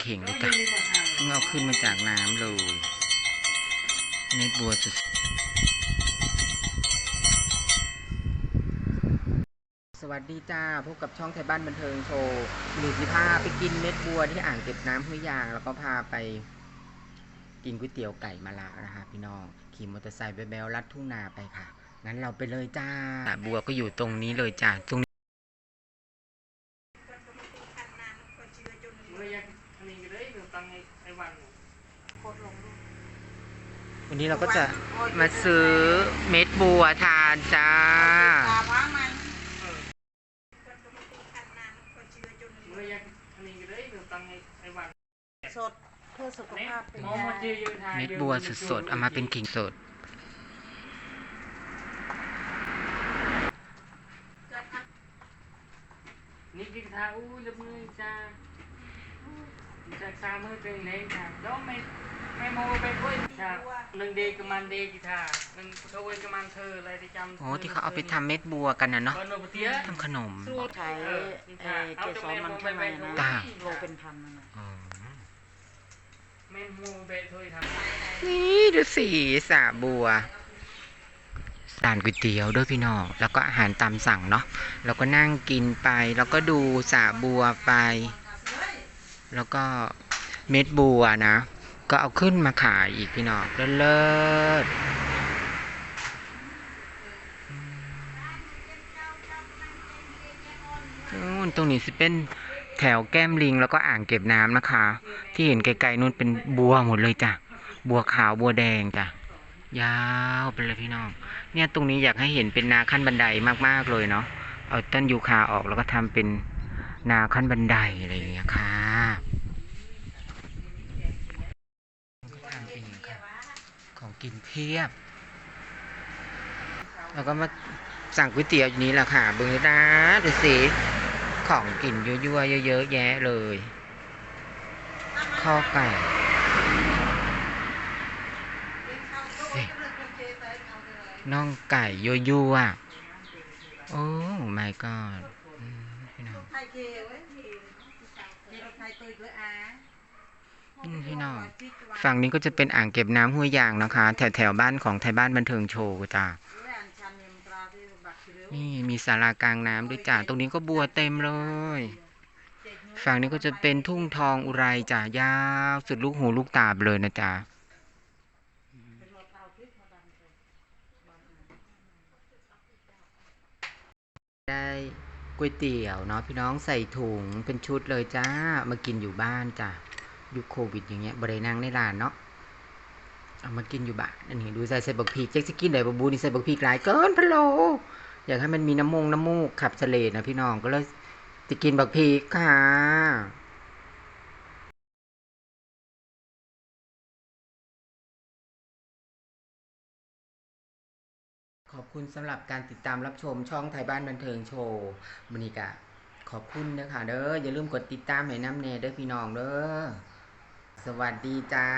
เข่งเลยจ้ะเพิ่งเอาขึ้นมาจากน้ำเลยเม็ดบัวสุดสวัสดีจ้า พบกับช่องไทยบ้านบันเทิงโชว์หนูสิพาไปกินเม็ดบัวที่อ่างเก็บน้ำห้วยยาง แล้วก็พาไปกินก๋วยเตี๋ยวไก่มะระนะคะพี่น้อง ขี่มอเตอร์ไซค์แบลลัดทุ่งนาไปค่ะ งั้นเราไปเลยจ้า บัวก็อยู่ตรงนี้เลยจ้าตรง gede tentang hewan. วันนี้เราก็จะมาซื้อเม็ดบัวทานจ้า Mulai yang ini gede tentang hewan. สดเพื่อสุข Nih, ภาพเป็น mau ยา mau cium cium เม็ดบัวสดๆเอามาเป็นกิ่งสด Ni kita tahu lebih cha. Cha sa mới trên này cha. Đó mày mày mua về quên cha. Nâng đi cái man đi kita. Nâng thôi cái man thơ lại đi chăm. โอ้ที่เขาเอาไปทำเม็ดบัวกันนะเนาะ Còn nó tía. ทำขนมใช้เอ่อเกสรมันข้างในนะจ้าโลเป็นพันนั่นน่ะอ๋อ Mày mua về thôi thằng. นี่ดูสีสาบัวสานก๋วยเตี๋ยวด้วยพี่น้องแล้วก็อาหารตามสั่งเนาะแล้วก็นั่งกินไป แล้วก็ดูสาบัวไป แล้วก็เม็ดบัวนะ ก็เอาขึ้นมาขายอีกพี่น้องเลิศนู่นตรงนี้สิเป็นแถวแก้มลิงแล้วก็อ่างเก็บน้ำนะคะ ที่เห็นไกลๆนู่นเป็นบัวหมดเลยจ้ะ บัวขาวบัวแดงจ้ะ ยาวไปเลยพี่น้อง เนี่ยตรงนี้อยากให้เห็นเป็นนาขั้นบันไดมากๆเลยเนาะ เอาต้นยูคาออกแล้วก็ทำเป็นนาขั้นบันไดอะไรอย่างเงี้ยค่ะก็ทำเป็นอย่างนี้ค่ะ ของกินเพียบ แล้วก็มาสั่งก๋วยเตี๋ยวอยู่นี้แหละค่ะเบิ้งนะดูสิของกินยั่วๆเยอะๆแยะเลยข้าวไก่น่องไก่ยั่วๆโอ้ my god อืมพี่น้อง พี่น้องฝั่งนี้ก็จะเป็นอ่างเก็บน้ำห้วยยางนะคะ แถวแถวบ้านของไทยบ้านบันเทิงโชว์จ้านี่มีศาลากลางน้ำด้วยจ้าตรงนี้ก็บัวเต็มเลย ฝั่งนี้ก็จะเป็นทุ่งทองอุไรจ้ายาวสุดลูกหูลูกตาเลยนะจ๊ะได้ก๋วยเตี๋ยวเนาะพี่น้องใส่ถุงเป็นชุดเลยจ้ามากินอยู่บ้านจ้ะ ยุคโควิดอย่างเงี้ยบรินั่งในร้านเนาะเอามากินอยู่บ้านอันนี้ดูใส่ใส่บักพีกเจ๊กจะกินไหนบักบูนี่ใส่บักพีกหลายเกินพะโลอยากให้มันมีน้ำมงน้ำมูกขับเสลดนะพี่น้องก็เลยจะกินบักพีค่ะขอบคุณสำหรับการติดตามรับชมช่องไทยบ้านบันเทิงโชว์มนิกะขอบคุณนะคะเด้ออย่าลืมกดติดตามให้น้ำเนเด้อพี่น้องเด้อ สวัสดีจ้า